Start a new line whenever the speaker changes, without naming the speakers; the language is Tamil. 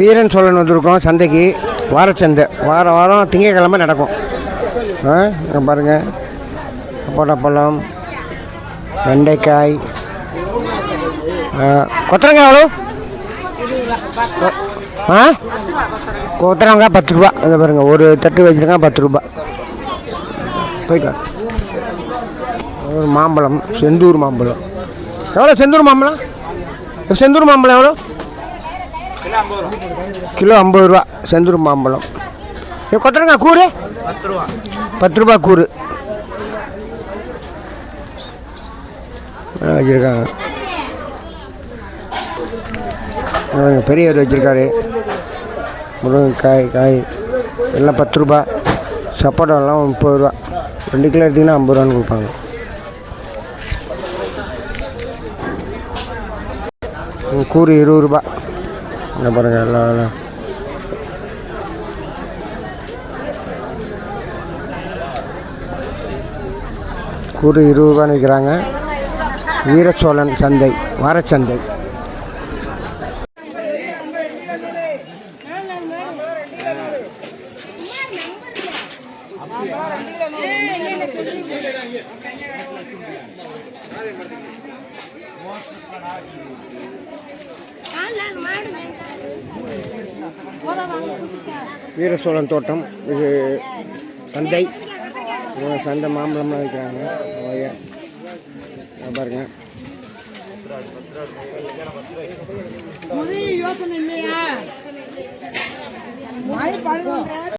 வீரன் சோழன் வந்திருக்கோம் சந்தைக்கு. வார சந்தை. வாரம் வாரம் திங்கக்கிழமை நடக்கும். ஆ பாருங்கள் பாருங்க. பழம் வெண்டைக்காய் கொத்தரங்காய் எவ்வளோ ஆ கொத்தரங்காய் பத்து ரூபா. இதை பாருங்கள் ஒரு தட்டு வச்சுருக்கா பத்து ரூபா. போயிட்டு ஒரு மாம்பழம் செந்தூர் மாம்பழம். எவ்வளோ செந்தூர் மாம்பழம்? செந்தூர் மாம்பழம் எவ்வளோ கிலோ ஐம்பது ரூபா. செந்தூர் மாம்பழம். கொத்தரங்காய் கூறு?
பத்து ரூபா.
பத்து ரூபா கூறு. வச்சுருக்காங்க. பெரியவர் வச்சுருக்காரு. முருங்கைக்காய் காய் எல்லாம் பத்து ரூபா. சப்போட்டாலாம் முப்பது ரூபா. ரெண்டு கிலோ எடுத்திங்கன்னா ஐம்பது ரூபான்னு கொடுப்பாங்க. கூறு இருபது ரூபா. என்ன பாருங்கள் எல்லாம் எல்லாம் கூறு இருபது ரூபான்னு விற்கிறாங்க வீரச்சோழன் சந்தை வாரச்சந்தை Thank வீரசோழன் தோட்டம். இது சந்தை. சந்தை மாம்பழம்லாம் வைக்கிறாங்க ஓய பாருங்க.
யோசனை இல்லையா?